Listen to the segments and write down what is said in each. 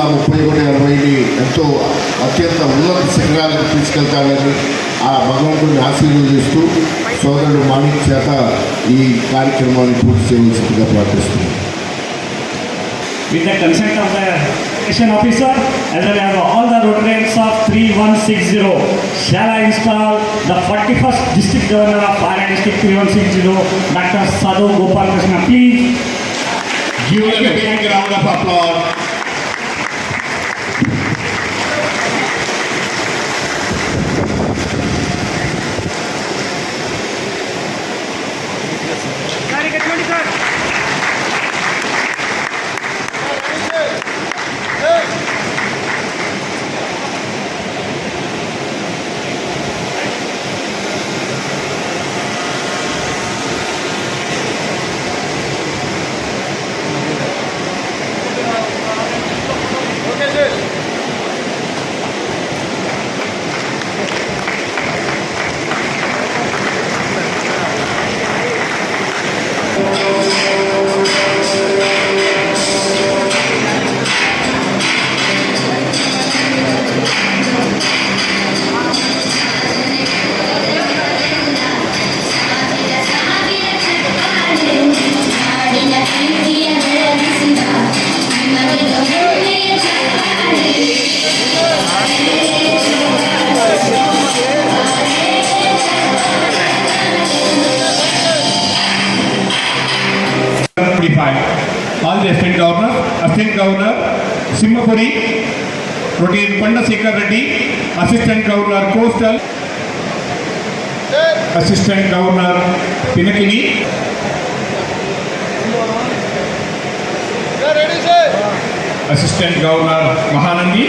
జిల్లా ముప్పై ఒకటి అరవైని ఎంతో అత్యంత ఉన్నత శిఖరాలకు తీసుకెళ్తాడని ఆ భగవంతుని ఆశీర్వదిస్తూ సోదరుడు మాణిక్ చేత ఈ కార్యక్రమాన్ని పూర్తి చేయవలసిందిగా ప్రార్థిస్తున్నాను with the consent of the station officer as well as all the Rotarians of 3160 shall I install the 41st district governor of Pune district 3160 Dr. Sadhu Gopal Krishna please Give them a big round of applause. Assistant governor Simhapuri protein पंडशेखर Reddy assistant governor coastal assistant governor पिनकी assistant governor Mahanandi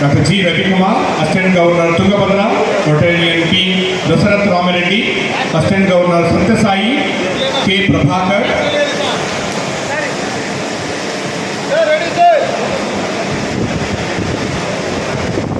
doctor G Ravikumar assistant governor Tungabhadra Rotarian P Dasaratha Ramre assistant governor Satyasai K Prabhakar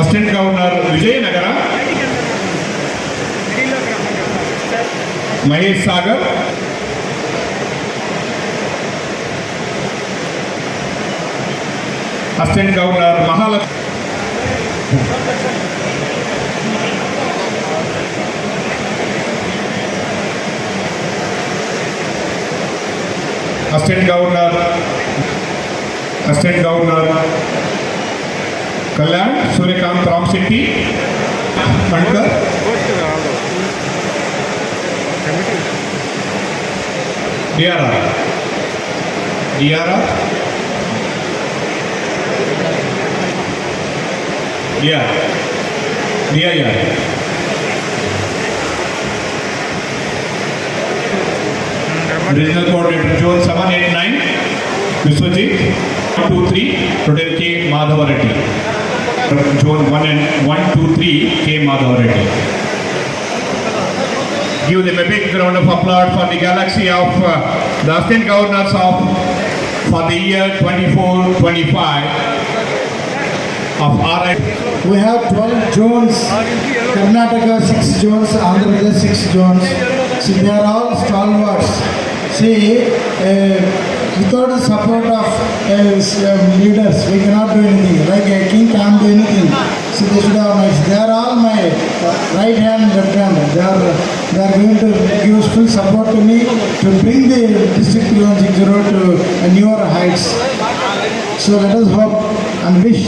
అబ్సెంట్గా ఉన్నారు విజయనగర. మహేష్ సాగర్. అబ్సెంట్గా ఉన్నారు మహాలక్ష్మి అబ్సెంట్గా ఉన్నారు అబ్సెంట్గా ఉన్నారు. Kalyan, Suryakant Ram Shetty Mankar regional coordinator zone seven eight nine Vishwajit two three total K Madhav Reddy Zone 1 and 123, K Madhava Reddy. Give them a big round of applause for the galaxy of uh, the assistant governors of for the year 24-25 of RI. We have 12 zones, Karnataka 6 zones, Andhra Pradesh 6 zones. See, they are all stalwarts. See, uh, without the support of uh, um, leaders, we cannot do anything. Like a king can't do anything. So they should have my, they are all my uh, right hand, left hand. They are, they are going to give full support to me to bring the district 3160 to uh, newer heights. So let us hope and wish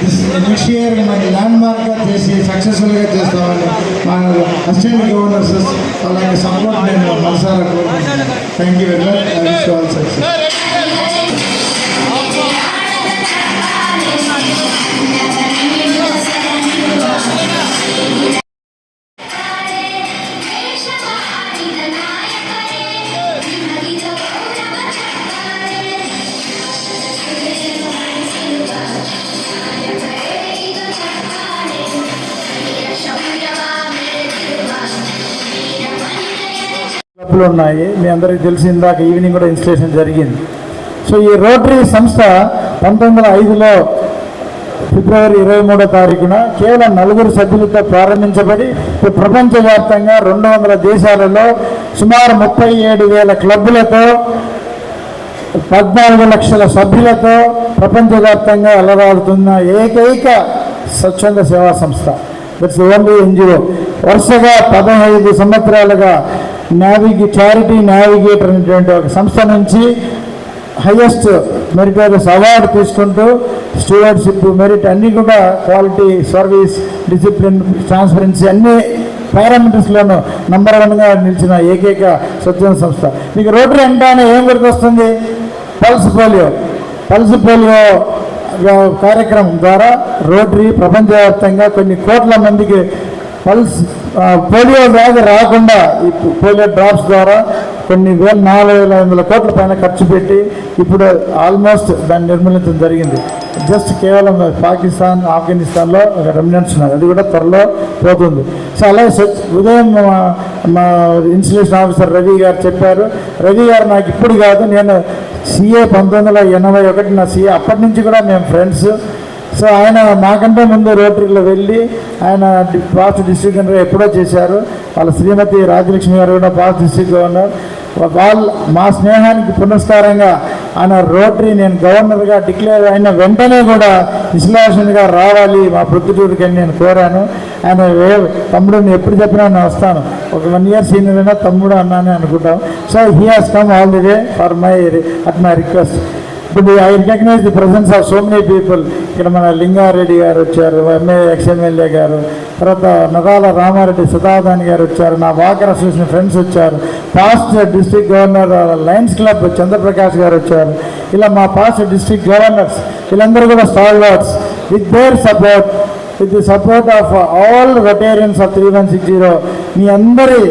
this next year మన ల్యాండ్మార్క్గా చేసి సక్సెస్ఫుల్గా చేస్తామని మా assistant governors వాళ్ళ support నేను మనసారా కోరుకుంటున్నాను. Thank you very much I wish all success మార్పులు ఉన్నాయి మీ అందరికీ తెలిసి ఇందాక ఈవినింగ్ కూడా ఇన్స్టలేషన్ జరిగింది. సో ఈ రోటరీ సంస్థ పంతొమ్మిది వందల ఐదులో ఫిబ్రవరి ఇరవై మూడో తారీఖున కేవలం నలుగురు సభ్యులతో ప్రారంభించబడి ఇప్పుడు ప్రపంచవ్యాప్తంగా రెండు వందల దేశాలలో సుమారు ముప్పై ఏడు వేల క్లబ్బులతో పద్నాలుగు లక్షల సభ్యులతో ప్రపంచవ్యాప్తంగా అలరాడుతున్న ఏకైక స్వచ్ఛంద సేవా సంస్థ. దట్స్ ఓన్లీ ఎన్జిఓ వరుసగా పదహైదు సంవత్సరాలుగా నావిగే చారిటీ నావిగేటర్ అనేటువంటి ఒక సంస్థ నుంచి హయ్యెస్ట్ మెరిటోరియస్ అవార్డు తీసుకుంటూ స్టూడెంట్షిప్ మెరిట్ అన్నీ కూడా క్వాలిటీ సర్వీస్ డిసిప్లిన్ ట్రాన్స్పరెన్సీ అన్నీ పారామీటర్స్లోనూ నంబర్ వన్గా నిలిచిన ఏకైక స్వచ్ఛంద సంస్థ. మీకు రోటరీ అంటానే ఏం గుర్తొస్తుంది? Pulse polio. పల్స్ పోలియో కార్యక్రమం ద్వారా రోటరీ ప్రపంచవ్యాప్తంగా కొన్ని కోట్ల మందికి పల్స్ పోలియో వ్యాధి రాకుండా ఈ పోలియో డ్రాప్స్ ద్వారా కొన్ని వేల నాలుగు వేల ఐదు వందల కోట్ల పైన ఖర్చు పెట్టి ఇప్పుడు ఆల్మోస్ట్ దాన్ని నిర్మూలించడం జరిగింది. జస్ట్ కేవలం పాకిస్తాన్ ఆఫ్ఘనిస్తాన్లో రెమినెంట్స్ ఉన్నాయి. అది కూడా త్వరలో పోతుంది. సో అలాగే ఉదయం మా మా ఇన్స్టిట్యూషన్ ఆఫీసర్ రవి గారు చెప్పారు. రవి గారు నాకు ఇప్పుడు కాదు నేను సిఏ పంతొమ్మిది వందల ఎనభై ఒకటి నా సిఏ అప్పటి నుంచి కూడా మేము ఫ్రెండ్స్ సో ఆయన నాకంటే ముందు రోటరీలో వెళ్ళి ఆయన పాస్ట్ డిస్ట్రిక్ట్ గవర్నర్ ఎప్పుడో చేశారు. వాళ్ళ శ్రీమతి రాజలక్ష్మి గారు కూడా పాస్ట్ డిస్ట్రిక్ట్ గవర్నర్ వాళ్ళ మా స్నేహానికి పునస్కారంగా ఆయన రోటరీ నేను గవర్నర్గా డిక్లేర్ అయిన వెంటనే కూడా ఇన్స్టలేషన్గా రావాలి. మా ప్రొద్దుటూరుకి అని నేను కోరాను. ఆయన వే తమ్ముడు నేను ఎప్పుడు చెప్పినా నేను వస్తాను. ఒక వన్ ఇయర్ సీనియర్ అయినా తమ్ముడు అన్నానే అనుకుంటాం. So he has come all the way for my at my request. ఇప్పుడు I recognise the presence of so many people ఇక్కడ మన లింగారెడ్డి గారు వచ్చారు ఎంఏ ఎక్స్ఎమ్మెల్యే గారు తర్వాత నదాల రామారెడ్డి సుధాదాని గారు వచ్చారు నా వాకర్ అసోసియేషన్ ఫ్రెండ్స్ వచ్చారు past district governor lions club Chandraprakash గారు వచ్చారు ఇలా మా పాస్ట్ డిస్ట్రిక్ట్ గవర్నర్స్ వీళ్ళందరూ కూడా stall with their support with the support of all Rotarians of three one six zero మీ అందరి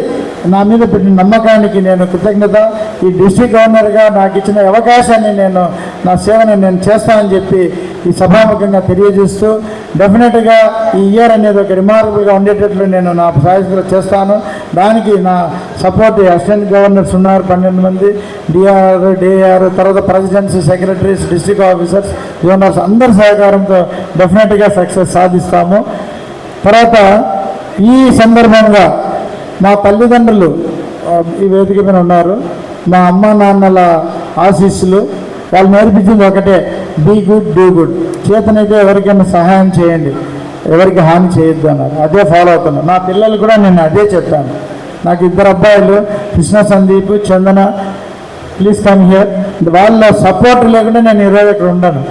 నా మీద పెట్టిన నమ్మకానికి నేను కృతజ్ఞత. ఈ డిస్ట్రిక్ట్ గవర్నర్గా నాకు ఇచ్చిన అవకాశాన్ని నేను నా సేవని నేను చేస్తానని చెప్పి ఈ సభాముఖంగా తెలియజేస్తూ డెఫినెట్గా ఈ ఇయర్ అనేది ఒక రిమార్కబుల్గా ఉండేటట్లు నేను నా సాయంత్రం చేస్తాను. దానికి నా సపోర్ట్ అసిస్టెంట్ గవర్నర్స్ ఉన్నారు పన్నెండు మంది. డిఆర్ డిఆర్ తర్వాత presidents secretaries district officers governors అందరి సహకారంతో డెఫినెట్గా సక్సెస్ సాధిస్తాము. తర్వాత ఈ సందర్భంగా మా తల్లిదండ్రులు ఈ వేదిక మీద ఉన్నారు. మా అమ్మ నాన్నల ఆశీస్సులు. వాళ్ళు నేర్పించింది ఒకటే బీ గుడ్ డూ గుడ్ చేతనైతే ఎవరికైనా సహాయం చేయండి. ఎవరికి హాని చేయొద్దు అన్నారు. అదే ఫాలో అవుతున్నారు నా పిల్లలు కూడా నేను అదే చెప్తాను నాకు ఇద్దరు అబ్బాయిలు Krishna Sandeep Chandana please come here వాళ్ళ సపోర్ట్ లేకుండా నేను ఈరోజు ఇక్కడ ఉండను.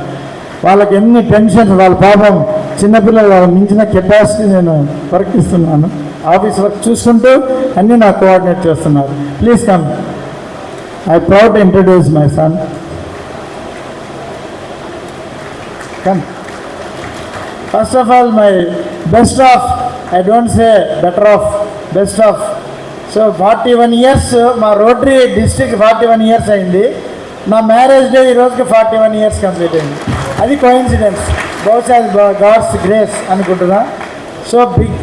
వాళ్ళకి ఎన్ని టెన్షన్స్ వాళ్ళ పాపం చిన్నపిల్లలు వాళ్ళ మించిన కెపాసిటీ నేను వర్కిస్తున్నాను ఆఫీస్ వర్క్ చూసుకుంటూ అన్నీ నాకు కోఆర్డినేట్ చేస్తున్నారు. Please come I proud introduce my son come first of all my best of I don't say better of best of so forty one years మా Rotary district forty one years అయింది. నా marriage day ఈ రోజుకి forty one years complete అయింది. అది coincidence బహుశా God's grace అనుకుంటున్నా. So big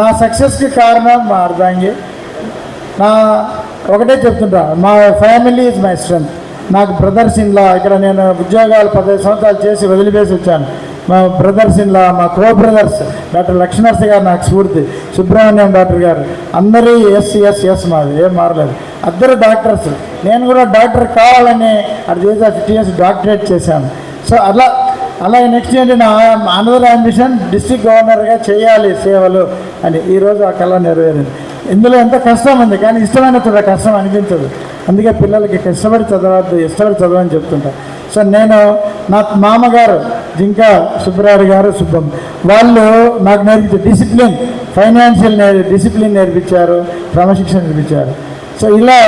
నా సక్సెస్కి కారణం మా అర్ధాంగి నా ఒకటే చెప్తుంటా మా ఫ్యామిలీ ఇస్ మై స్ట్రెంత్ నాకు బ్రదర్స్ ఇన్లా ఇక్కడ నేను ఉద్యోగాలు పదిహేను సంవత్సరాలు చేసి వదిలిపేసి వచ్చాను. మా బ్రదర్స్ ఇన్లా మా కో బ్రదర్స్ డాక్టర్ లక్ష్మణర్స్ గారు నాకు స్ఫూర్తి సుబ్రహ్మణ్యం డాక్టర్ గారు అందరూ ఎస్ ఎస్ ఎస్ మాది ఏం మారలేదు. అందరూ డాక్టర్స్ నేను కూడా డాక్టర్ కావాలని అది చేసి ఫిఫ్టీ ఇయర్స్ డాక్టరేట్ చేశాను. సో అలా అలాగే నెక్స్ట్ ఏంటి నా అనదర్ అంబిషన్ డిస్ట్రిక్ట్ గవర్నర్గా చేయాలి సేవలు అని. ఈరోజు ఆ కళ నెరవేరింది. ఇందులో ఎంత కష్టం ఉంది కానీ ఇష్టమైన చోట కష్టం అనిపించదు. అందుకే పిల్లలకి కష్టపడి చదవద్దు ఇష్టపడి చదవని చెప్తుంటా. సో నేను నా మామగారు జింకా సుబ్బరాడు గారు సుబ్బం వాళ్ళు నాకు నేర్పించే డిసిప్లిన్ ఫైనాన్షియల్ నేర్ డిసిప్లిన్ నేర్పించారు క్రమశిక్షణ నేర్పించారు. సో ఇలా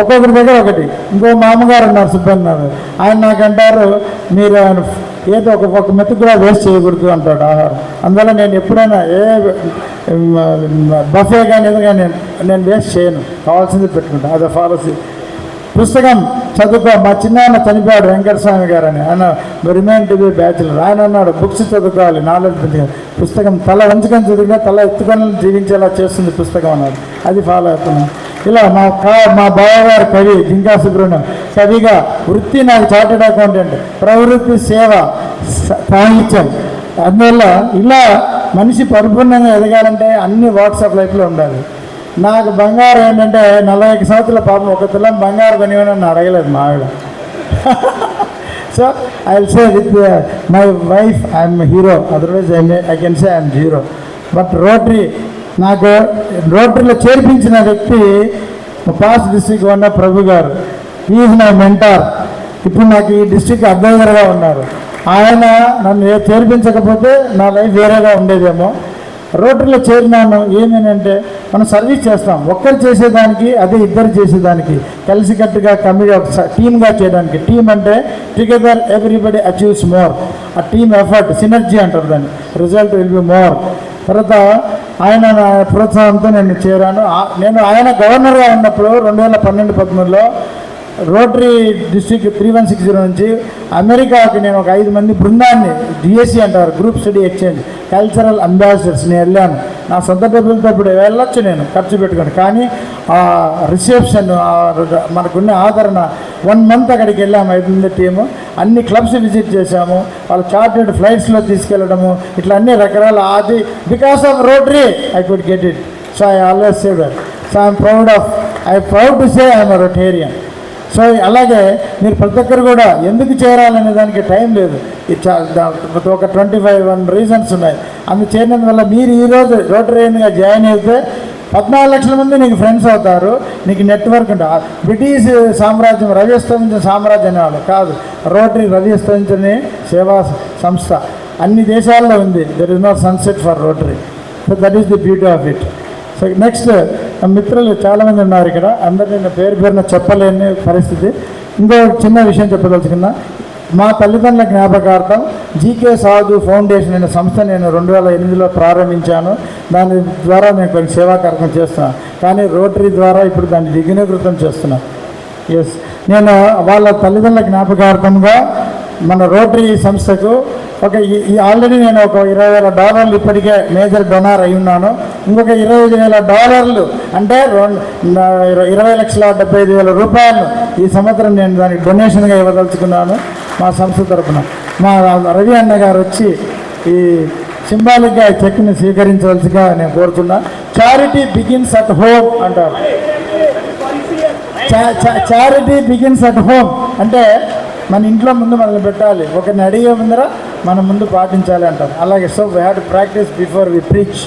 ఒక్కొక్కరి దగ్గర ఒకటి. ఇంకో మామగారు ఉన్నారు సుబ్బన్నారు ఆయన నాకు అంటారు మీరు ఆయన ఏదో ఒక ఒక మెతుకు కూడా వేస్ట్ చేయకూడదు అంటాడు ఆహారం. అందువల్ల నేను ఎప్పుడైనా ఏ బఫే కానీ ఏదో కానీ నేను నేను వేస్ట్ చేయను. కావాల్సింది పెట్టుకుంటాను అదే పాలసీ పుస్తకం చదువుకో. మా చిన్నాయన చనిపోయాడు వెంకటస్వామి గారు అని ఆయన రిమైన్ టు బి బ్యాచులర్. ఆయన అన్నాడు బుక్స్ చదువుకోవాలి నాలెడ్జ్ పెంచుకోవాలి పుస్తకం తల వంచుకొని చదివినా తల ఎత్తుకొని జీవించేలా చేస్తుంది పుస్తకం అన్నాడు. అది ఫాలో అవుతున్నాను. ఇలా మా కా మా బావగారు కవి జింకా సుబ్రహ్మణ్యం కవిగా వృత్తి నాకు చార్టెడ్ అకౌంటెంట్ ప్రవృత్తి సేవ సాహిత్యం. అందువల్ల ఇలా మనిషి పరిపూర్ణంగా ఎదగాలంటే అన్ని వాట్సాప్ లైఫ్లో ఉండాలి. నాకు బంగారం ఏంటంటే నలభై ఐదు సంవత్సరాల పాపం ఒక తులం బంగారు కొనివ్వని నన్ను అడగలేదు మా ఆవిడ. So I will say with my wife I'm hero otherwise I I can say I'm hero but Rotary నాకు రోటరీలో చేర్పించిన వ్యక్తి పాస్ డిస్టిక్ ఉన్న ప్రభు గారు. ఈజ్ నా మెంటార్ ఇప్పుడు నాకు ఈ డిస్ట్రిక్ట్ అడ్వైజర్గా ఉన్నారు. ఆయన నన్ను ఏ- చేర్పించకపోతే నా లైఫ్ వేరేగా ఉండేదేమో. రోటరీలో చేరినాను ఏమేనంటే మనం సర్వీస్ చేస్తాం. ఒక్కరు చేసేదానికి అదే ఇద్దరు చేసేదానికి. కలిసికట్టుగా కమిటీ ఒక టీమ్గా చేయడానికి. టీం అంటే టుగెదర్ ఎవ్రీబడి అచీవ్స్ మోర్. ఆ టీమ్ ఎఫర్ట్ సినర్జీ అంటారు దాన్ని. Result will be more. తర్వాత ఆయన ప్రోత్సాహంతో నేను చేరాను. నేను ఆయన గవర్నర్గా ఉన్నప్పుడు రెండు వేల పన్నెండు పదమూడులో Rotary district three one six zero నుంచి అమెరికాకి నేను ఒక ఐదు మంది బృందాన్ని డిఎస్సి అంటారు గ్రూప్ స్టడీ ఎక్స్చేంజ్ కల్చరల్ అంబాసిడర్స్ని వెళ్ళాను. నా సొంత డబ్బులతో ఇప్పుడు వెళ్ళొచ్చు నేను ఖర్చు పెట్టుకొని. కానీ ఆ రిసెప్షన్ మనకున్న ఆదరణ వన్ మంత్ అక్కడికి వెళ్ళాము ఐదు మంది టీము. అన్ని క్లబ్స్ విజిట్ చేశాము. వాళ్ళు చార్టెడ్ ఫ్లైట్స్లో తీసుకెళ్ళడము. ఇట్లా అన్ని రకరకాల అది because of Rotary I could get it. So I always say that so I'm proud of I proud to say I'm Rotarian so అలాగే మీరు ప్రతి ఒక్కరు కూడా ఎందుకు చేరాలనే దానికి టైం లేదు. ఒక ట్వంటీ ఫైవ్ వన్ రీజన్స్ ఉన్నాయి. అందు చేరినందువల్ల మీరు ఈరోజు రోటరీన్గా జాయిన్ అయితే పద్నాలుగు లక్షల మంది నీకు ఫ్రెండ్స్ అవుతారు. నీకు నెట్వర్క్ ఉంటుంది బ్రిటిష్ సామ్రాజ్యం రవి అస్తమించిన సామ్రాజ్యం అనేవాళ్ళు కాదు. రోటరీ రవి అస్తమించని సేవా సంస్థ అన్ని దేశాల్లో ఉంది. There is no sunset for Rotary. So that is the beauty of it so next మిత్రులు చాలామంది ఉన్నారు ఇక్కడ. అందరినీ నేను పేరు పేరున చెప్పలేని పరిస్థితి. ఇంకో చిన్న విషయం చెప్పదలుచుకున్నా. మా తల్లిదండ్రుల జ్ఞాపకార్థం జీకే సాధు ఫౌండేషన్ అనే సంస్థ నేను రెండు వేల ఎనిమిదిలో ప్రారంభించాను. దాని ద్వారా నేను కొన్ని సేవా కార్యక్రమం చేస్తున్నాను కానీ రోటరీ ద్వారా ఇప్పుడు దాన్ని దిగునీకృతం చేస్తున్నాను ఎస్ నేను వాళ్ళ తల్లిదండ్రుల జ్ఞాపకార్థంగా మన రోటరీ సంస్థకు ఒక ఈ- ఆల్రెడీ నేను ఒక ఇరవై వేల డాలర్లు ఇప్పటికే మేజర్ డొనార్ అయి ఉన్నాను. ఇంకొక ఇరవై ఐదు వేల డాలర్లు అంటే రెండు ఇరవై లక్షల డెబ్బై ఐదు వేల రూపాయలు ఈ సంవత్సరం నేను దానికి డొనేషన్గా ఇవ్వదలుచుకున్నాను మా సంస్థ తరపున. మా రవి అన్న గారు వచ్చి ఈ సింబాలిక్గా ఈ చెక్ని స్వీకరించవలసిగా నేను కోరుతున్నా. చారిటీ బిగిన్స్ అట్ హోమ్ అంటారు. చారిటీ బిగిన్స్ అట్ హోమ్ అంటే మన ఇంట్లో ముందు మనల్ని పెట్టాలి. ఒకరిని అడిగే ముందర మనం ముందు పాటించాలి అంటారు. అలాగే so we have to practise before we preach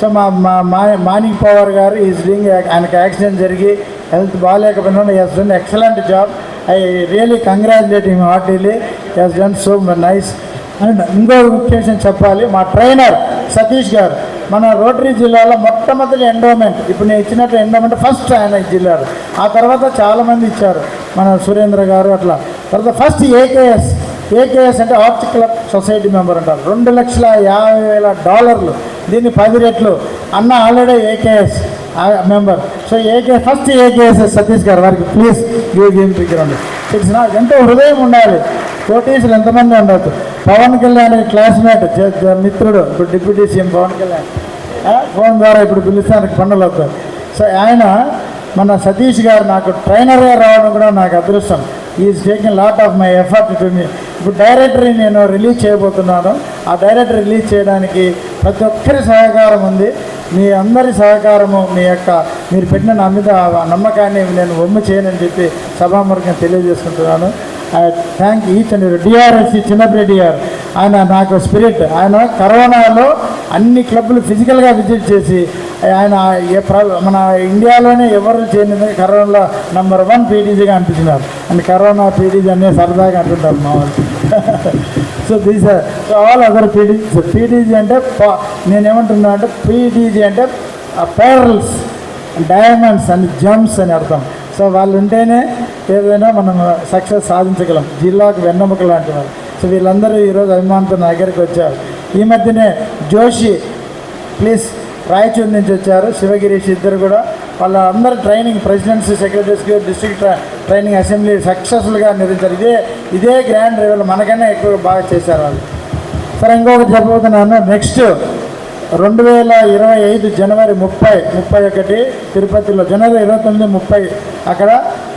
so మా మా మా మానిక్ పవర్ గారు ఈజ్ డూయింగ్ ఆయనకు యాక్సిడెంట్ జరిగి health బాగాలేకపోయినా he's done excellent job I really congratulate him heartily he's done so nice and ఇంకో విషయం చెప్పాలి. మా ట్రైనర్ సతీష్ గారు మన రోటరీ జిల్లాలో మొట్టమొదటి ఎండోమెంట్ ఇప్పుడు నేను ఇచ్చినట్టు ఎండోమెంట్ ఫస్ట్ ఆయన జిల్లాలో ఆ తర్వాత చాలామంది ఇచ్చారు. మన సురేంద్ర గారు అట్లా. తర్వాత ఫస్ట్ ఏకేఎస్ ఏకేఎస్ అంటే ఆర్ట్ క్లబ్ సొసైటీ మెంబర్ అంటారు రెండు లక్షల యాభై వేల డాలర్లు. దీన్ని పది రెట్లు. అన్న already AKS member. So AK first AKS Satish గారు వారికి ప్లీజ్ గివ్ గేమ్ పిక్కిరండి ఇట్స్ నాట్ ఎంతో హృదయం ఉండాలి. కోటీసులు ఎంతమంది ఉండొచ్చు పవన్ కళ్యాణ్ క్లాస్మేట్ చే- మిత్రుడు ఇప్పుడు deputy CM Pawan Kalyan. Phone ద్వారా ఇప్పుడు పిలుస్తానికి పనులు అవుతాయి సో ఆయన మన సతీష్ గారు నాకు ట్రైనర్గా రావడం కూడా నాకు అదృష్టం. Is taking lot of my effort to me ఇప్పుడు డైరెక్టరీ నేను రిలీజ్ చేయబోతున్నాను. ఆ డైరెక్టర్ రిలీజ్ చేయడానికి ప్రతి ఒక్కరి సహకారం ఉంది. మీ అందరి సహకారము మీ యొక్క మీరు పెట్టిన నా మీద నమ్మకాన్ని నేను ఒమ్ము చేయనని చెప్పి సభాముఖంగా తెలియజేసుకుంటున్నాను. I thank each and DRSC Chinnapreddy గారు ఆయన నాకు స్పిరిట్ ఆయన కరోనాలో అన్ని క్లబ్లు ఫిజికల్గా విజిట్ చేసి ఆయన ఏ ప్ర- మన ఇండియాలోనే ఎవరు చేయని కరోనాలో నెంబర్ వన్ పీడీజీగా అనిపించినారు. అండ్ కరోనా పీడీజీ అనే సరదాగా అంటుంటారు మా వాళ్ళు. So these so all other PDG so PDG అంటే పా- నేనేమంటున్నా అంటే పీడీజీ అంటే పేరల్స్ డైమండ్స్ అండ్ జమ్స్ అని అర్థం. సో వాళ్ళు ఉంటేనే ఏదైనా మనం సక్సెస్ సాధించగలం. జిల్లాకు వెన్నెముక లాంటి వాళ్ళు. సో వీళ్ళందరూ ఈరోజు అభిమానంతో నా దగ్గరికి వచ్చారు. ఈ మధ్యనే జోషి ప్లీజ్ రాయచూరు నుంచి వచ్చారు. శివగిరీష్ ఇద్దరు కూడా వాళ్ళ అందరూ ట్రైనింగ్ ప్రెసిడెంట్స్ సెక్రటరీస్కి డిస్ట్రిక్ట్ ట్రైనింగ్ అసెంబ్లీ సక్సెస్ఫుల్గా నిర్వహించారు ఇదే ఇదే గ్రాండ్ లెవెల్ మనకన్నా ఎక్కువ బాగా చేశారు వాళ్ళు. సరే ఇంకొకటి చెప్పబోతున్నాను. నెక్స్ట్ రెండు వేల ఇరవై ఐదు జనవరి ముప్పై ముప్పై ఒకటి తిరుపతిలో జనవరి ఇరవై తొమ్మిది ముప్పై అక్కడ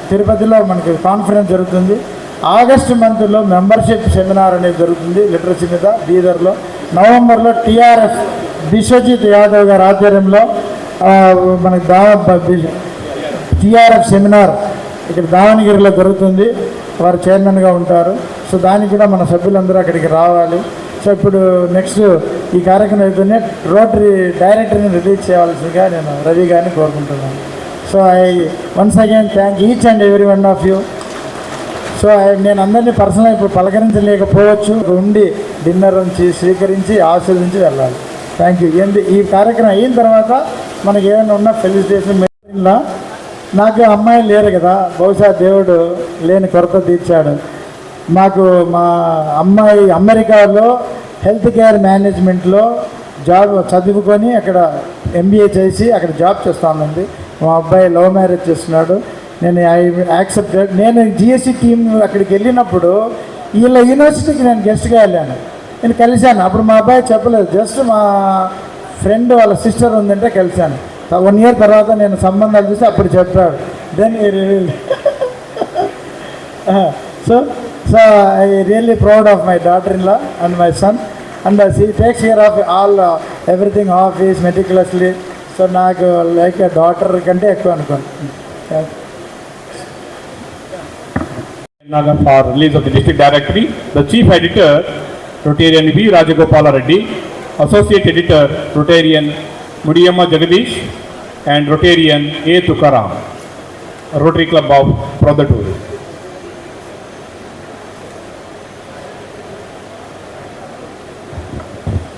తిరుపతిలో మనకి కాన్ఫరెన్స్ జరుగుతుంది. ఆగస్టు మంత్లో మెంబర్షిప్ సెమినార్ అనేది జరుగుతుంది లిటరసీ మీద బీదర్లో. నవంబర్లో టీఆర్ఎఫ్ బిశ్వజిత్ యాదవ్ గారి ఆధ్వర్యంలో మనకి దా టీఆర్ఎఫ్ సెమినార్ ఇక్కడ దావణగిరిలో జరుగుతుంది. వారు చైర్మన్గా ఉంటారు. సో దానికి కూడా మన సభ్యులందరూ అక్కడికి రావాలి. సో ఇప్పుడు నెక్స్ట్ ఈ కార్యక్రమం అయితేనే రోటరీ డైరెక్టర్ని రిలీజ్ చేయాల్సిందిగా నేను రవి గారిని కోరుకుంటున్నాను. So I once again thank each and every one of you so I- నేను అందరినీ పర్సనల్గా ఇప్పుడు పలకరించలేకపోవచ్చు. ఉండి డిన్నర్ నుంచి స్వీకరించి ఆశీర్వించి వెళ్ళాలి. థ్యాంక్ యూ ఏంటి ఈ కార్యక్రమం అయిన తర్వాత మనకి ఏమైనా ఉన్నా ఫెలిసిటేషన్ మెయిన్లో నాకు అమ్మాయి లేరు కదా బహుశా దేవుడు లేని కొరత తీర్చాడు. మాకు మా అమ్మాయి అమెరికాలో హెల్త్ కేర్ మేనేజ్మెంట్లో జాబ్ చదువుకొని అక్కడ ఎంబీఏ చేసి అక్కడ జాబ్ చేస్తా ఉంది మా అబ్బాయి లవ్ మ్యారేజ్ చేస్తున్నాడు. నేను ఐ యాక్సెప్టెడ్ నేను జిఎస్సి టీం అక్కడికి వెళ్ళినప్పుడు వీళ్ళ యూనివర్సిటీకి నేను గెస్ట్గా వెళ్ళాను. నేను కలిశాను. అప్పుడు మా అబ్బాయి చెప్పలేదు. జస్ట్ మా ఫ్రెండ్ వాళ్ళ సిస్టర్ ఉందంటే కలిశాను. వన్ ఇయర్ తర్వాత నేను సంబంధాలు చూసి అప్పుడు చెప్తాడు then so so I really proud of my daughter in law and my son and she takes care of all everything office meticulously so నాకు లైక్ డాటర్ కంటే ఎక్కువ అనుకోను. For release of the district directory the chief editor Rotarian B Rajagopalareddy associate editor Rotarian Mudiyamma Jagadish, and Rotarian A. Tukaram, Rotary Club of Prodhaturu.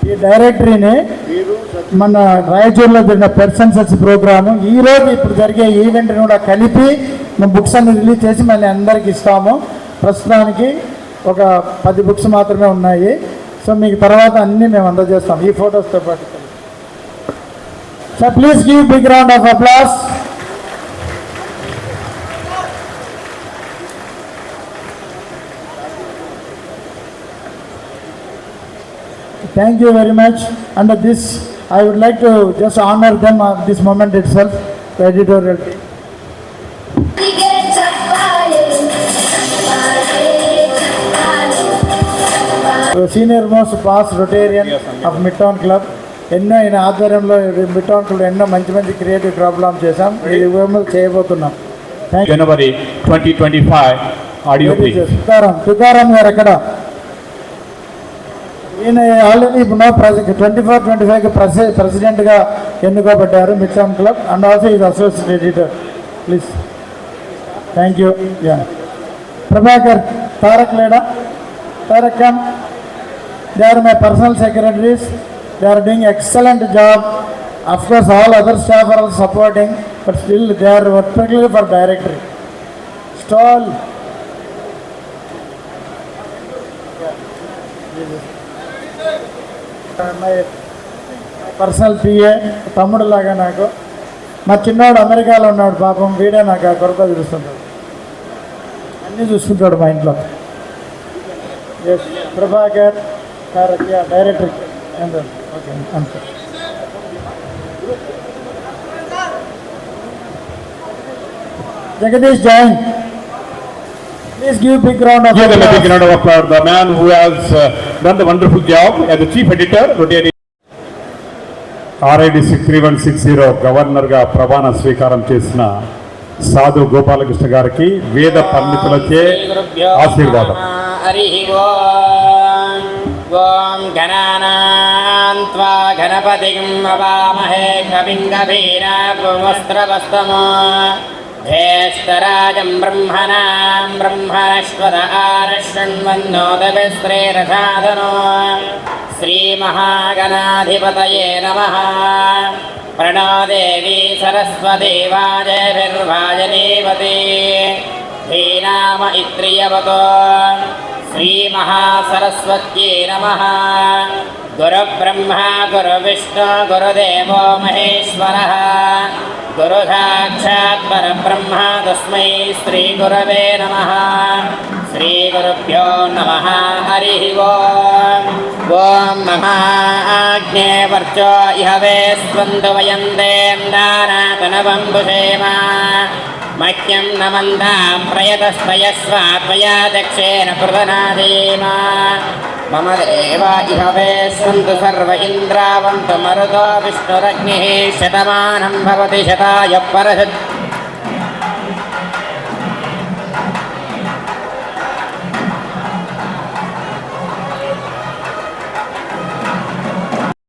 ఈ డైరెక్టరీని మన రాయచూరులో జరిగిన person such programme ఈ రోజు ఇప్పుడు జరిగే ఈవెంట్ని కూడా కలిపి మేము బుక్స్ అన్ని రిలీజ్ చేసి మళ్ళీ అందరికి ఇస్తాము ప్రస్తుతానికి ఒక పది బుక్స్ మాత్రమే ఉన్నాయి సో మీకు తర్వాత అన్నీ మేము అందజేస్తాం ఈ ఫొటోస్తో పాటు so please give big round of applause Thank you very much. Under this, I would like to just honor them at this moment itself, the editorial team. Senior most past Rotarian of mid town ఎన్నో ఈయన ఆధ్వర్యంలో club ఎన్నో మంచి మంచి creative programme చేశాం. ఇది విమలు చేయబోతున్నాం. Thank January 2025, audio please. Tukaram Tukaram గారు ఎక్కడ ఈయన ఆల్రెడీ ఇప్పుడు no president twenty four twenty ఫైవ్కి ప్రెసి ప్రెసిడెంట్గా ఎన్నుకోబడ్డారు mid town club and also is associate editor please thank you yeah Prabhakar Tarak లేడా Tarak come they are my personal secretaries they are doing excellent job of course all other staff are supporting but still they are vertically for directory stall my personal PA తమ్ముడు లాగా నాకు. మా చిన్నవాడు అమెరికాలో ఉన్నాడు పాపం వీడే నాకు ఆ కొరత చూస్తుంటాడు. అన్నీ చూసుకుంటాడు మా ఇంట్లో. ఎస్ ప్రభాకర్ డైరెక్టర్ ఓకే అంతే Jagadish Jain. Please give big round of Give them a big round of applause, the man who has uh, done the wonderful job as the chief editor, Rotary. RIDC three one six zero గవర్నర్గా ప్రమాణ స్వీకారం చేసిన సాధు గోపాలకృష్ణ గారికి వేద పండితులచే ఆశీర్వాదం ॐ गणानान्त्वा गणपतिं नवामहे कविङ्गभीराभुवस्त्रवस्तमो ज्येष्ठराजं ब्रह्मणां ब्रह्मणश्वत आरशृण्वन्नोदभिश्रेरसाधनो श्रीमहागणाधिपतये नमः प्रणो देवी सरस्वती वाजभिर्वाजदेवते धीनाम इत्रियवतो శ్రీమహాసరస్వత్యై నమ. గురుబ్రహ్మ గురువిష్ణు గురుదేవో మహేశ్వర. గురు సాక్షాత్ పరబ్రహ్మ తస్మై శ్రీ గురవే నమ. శ్రీ గురుభ్యో నమ. హరి ఓం. ఓం మహాగ్నే వర్చో मह्यं न मन्दां प्रयतस्पयस्व त्वया दक्षेण प्रवनादेव मम देव इह वेस्सन्तु सर्व इन्द्रावन्तु मरुतो विष्णुरग्निः शतमानं भवति शताय परशत्